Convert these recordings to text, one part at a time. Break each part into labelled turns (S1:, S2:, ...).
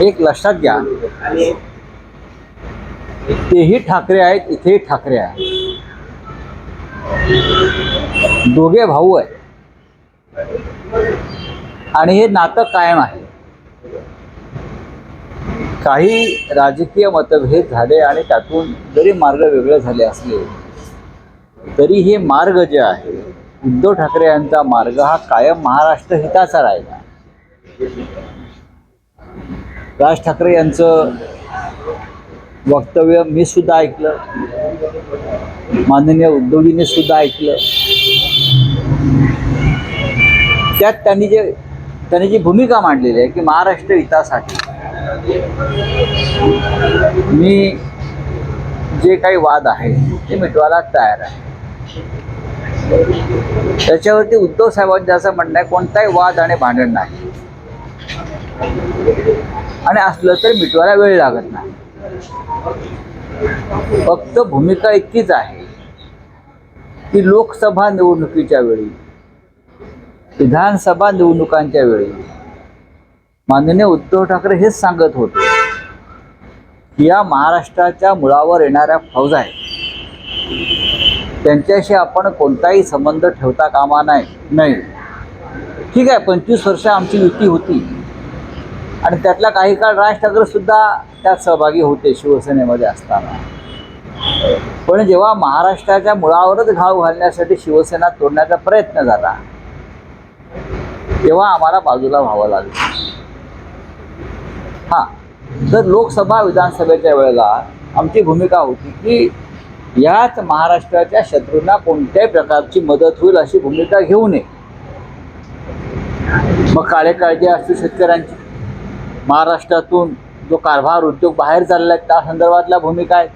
S1: एक लक्षात घ्या. तेही ठाकरे आहेत इथेही ठाकरे आहेत. दोघे भाऊ आहेत. आणि हे नातं कायम आहे. काही राजकीय मतभेद झाले आणि त्यातून जरी मार्ग वेगळे झाले असले तरी हे मार्ग जे आहे उद्धव ठाकरे यांचा मार्ग हा कायम महाराष्ट्र हिताचा राहिला. राज ठाकरे यांचं वक्तव्य मी सुद्धा ऐकलं. माननीय उद्धवजीने सुद्धा ऐकलं. त्यात त्यांनी जे त्यांनी जी भूमिका मांडलेली आहे की महाराष्ट्र हितासाठी मी जे काही वाद आहे ते मिटवायला तयार आहे. त्याच्यावरती उद्धव साहेबांचं असं म्हणणं आहे कोणताही वाद आणि भांडण नाही. आणि असलं तर मिटवायला वेळ लागत नाही. फक्त भूमिका इतकीच आहे की लोकसभा निवडणुकीच्या वेळी विधानसभा निवडणुकांच्या वेळी माननीय उद्धव ठाकरे हेच सांगत होते की या महाराष्ट्राच्या मुळावर येणाऱ्या फौजा आहेत. त्यांच्याशी आपण कोणताही संबंध ठेवता कामा नाही नाही. ठीक आहे पंचवीस वर्ष आमची युती होती. आणि त्यातला काही काळ राज ठाकरे सुद्धा त्यात सहभागी होते शिवसेनेमध्ये असताना. पण जेव्हा महाराष्ट्राच्या मुळावरच घाव घालण्यासाठी शिवसेना तोडण्याचा प्रयत्न झाला तेव्हा आम्हाला बाजूला व्हावं लागलं. हां तर लोकसभा विधानसभेच्या वेळेला आमची भूमिका होती की याच महाराष्ट्राच्या शत्रूंना कोणत्याही प्रकारची मदत होईल अशी भूमिका घेऊ नये. मग काळे काळजी असते शेतकऱ्यांची महाराष्ट्रातून जो कारभार उद्योग बाहेर चालला आहे त्या संदर्भातल्या भूमिका आहेत.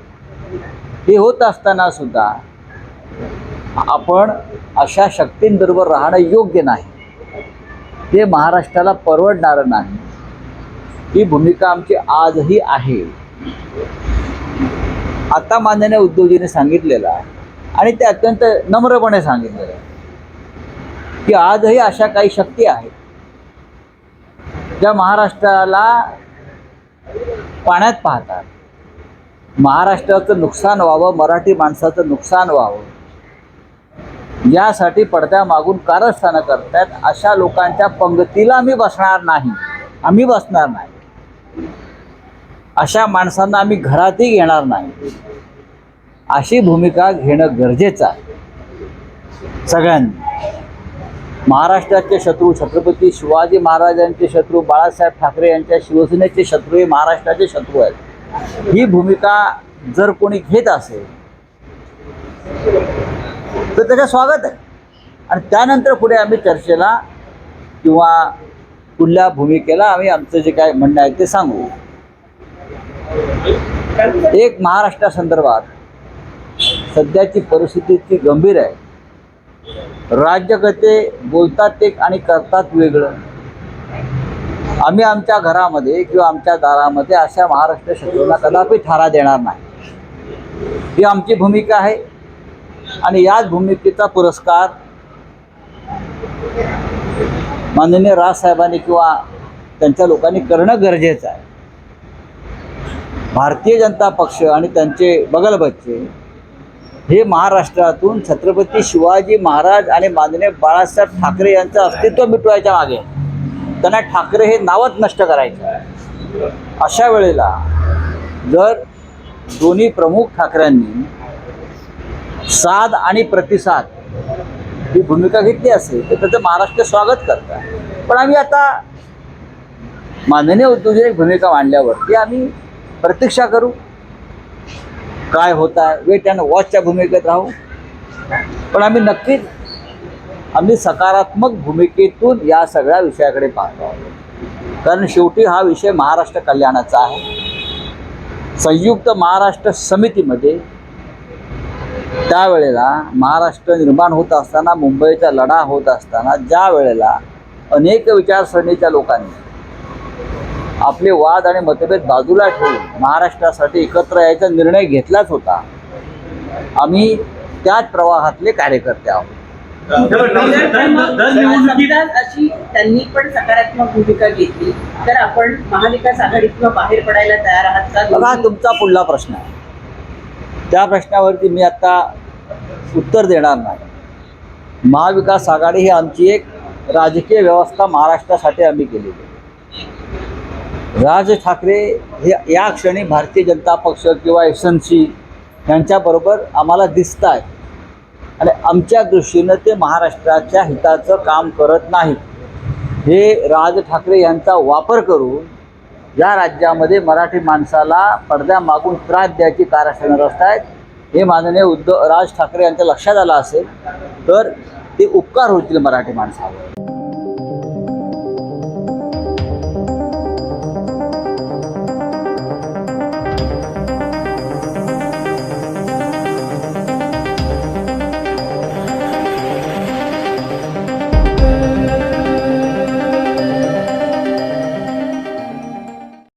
S1: हे होत असताना सुद्धा आपण अशा शक्तींबरोबर राहणं योग्य नाही. ते महाराष्ट्राला परवडणारं नाही. ही भूमिका आमची आजही आहे. आता माननीय उद्योगजीने सांगितलेलं आहे आणि ते अत्यंत नम्रपणे सांगितलेलं आहे की आजही अशा काही शक्ती आहेत ज्या महाराष्ट्राला पाण्यात पाहतात महाराष्ट्राचं नुकसान व्हावं मराठी माणसाचं नुकसान व्हावं यासाठी पडद्या मागून कारस्थानं करतायत अशा लोकांच्या पंगतीला आम्ही बसणार नाही. आम्ही बसणार नाही. अशा माणसांना आम्ही घरातही घेणार नाही. अशी भूमिका घेणं गरजेचं आहे. सगळ्यांनी. महाराष्ट्राचे शत्रू छत्रपती शिवाजी महाराजांचे शत्रू बाळासाहेब ठाकरे यांच्या शिवसेनेचे शत्रू हे महाराष्ट्राचे शत्रू आहेत. ही भूमिका जर कोणी घेत असेल तर त्याचं स्वागत आहे. आणि त्यानंतर पुढे आम्ही चर्चेला किंवा पुढल्या भूमिकेला आम्ही आमचं जे काय म्हणणं आहे ते सांगू. एक महाराष्ट्रासंदर्भात सध्याची परिस्थिती इतकी गंभीर आहे. राज्यकर्ते बोलतात एक आणि करतात वेगळं. आम्ही आमच्या घरामध्ये किंवा आमच्या दारामध्ये अशा महाराष्ट्र शत्रूंना कदापि थारा देणार नाही. ही आमची भूमिका आहे आणि याच भूमिकेचा पुरस्कार माननीय राजसाहेबांनी किंवा त्यांच्या लोकांनी करणं गरजेचं आहे. भारतीय जनता पक्ष आणि त्यांचे बगलबच्चे हे महाराष्ट्रातून छत्रपती शिवाजी महाराज आणि माननीय बाळासाहेब ठाकरे यांचं अस्तित्व मिटवायच्या मागे त्यांना ठाकरे हे नावच नष्ट करायचं. अशा वेळेला जर दोन्ही प्रमुख ठाकरेंनी साध आणि प्रतिसाद ही भूमिका घेतली असेल तर त्याचं महाराष्ट्र स्वागत करतात. पण आम्ही आता माननीय उद्योजक भूमिका भूमिका मांडल्यावरती आम्ही प्रतीक्षा करू. काय होत आहे वेट अँड वॉचच्या भूमिकेत राहू. पण आम्ही नक्कीच आम्ही सकारात्मक भूमिकेतून या सगळ्या विषयाकडे पाहतो आहोत. कारण शेवटी हा विषय महाराष्ट्र कल्याणाचा आहे. संयुक्त महाराष्ट्र समितीमध्ये त्यावेळेला महाराष्ट्र निर्माण होत असताना मुंबईचा लढा होत असताना ज्या वेळेला अनेक विचारसरणीच्या लोकांनी आपले वाद आणि मतभेद बाजूला ठेवून महाराष्ट्रासाठी एकत्र यायचा निर्णय घेतलाच होता. आम्ही त्याच प्रवाहातले कार्यकर्ते आहोत.
S2: अशी त्यांनी पण सकारात्मक भूमिका घेतली. तर आपण महाविकास आघाडीतून बाहेर पडायला तयार आहात का?
S1: बघा तुमचा पुढला प्रश्न आहे. त्या प्रश्नावरती मी आता उत्तर देणार नाही. महाविकास आघाडी ही आमची एक राजकीय व्यवस्था महाराष्ट्रासाठी आम्ही केलेली आहे. राज ठाकरे हे या क्षणी भारतीय जनता पक्ष किंवा एस एन सी यांच्याबरोबर आम्हाला दिसत आहेत. आणि आमच्या दृष्टीनं ते महाराष्ट्राच्या हिताचं काम करत नाहीत. हे राज ठाकरे यांचा वापर करून या राज्यामध्ये मराठी माणसाला पडद्यामागून त्रास द्यायची कारस्थानं रचत आहेत हे माननीय उद्धव राज ठाकरे यांच्या लक्षात आलं असेल तर ते उपकार होतील मराठी माणसावर.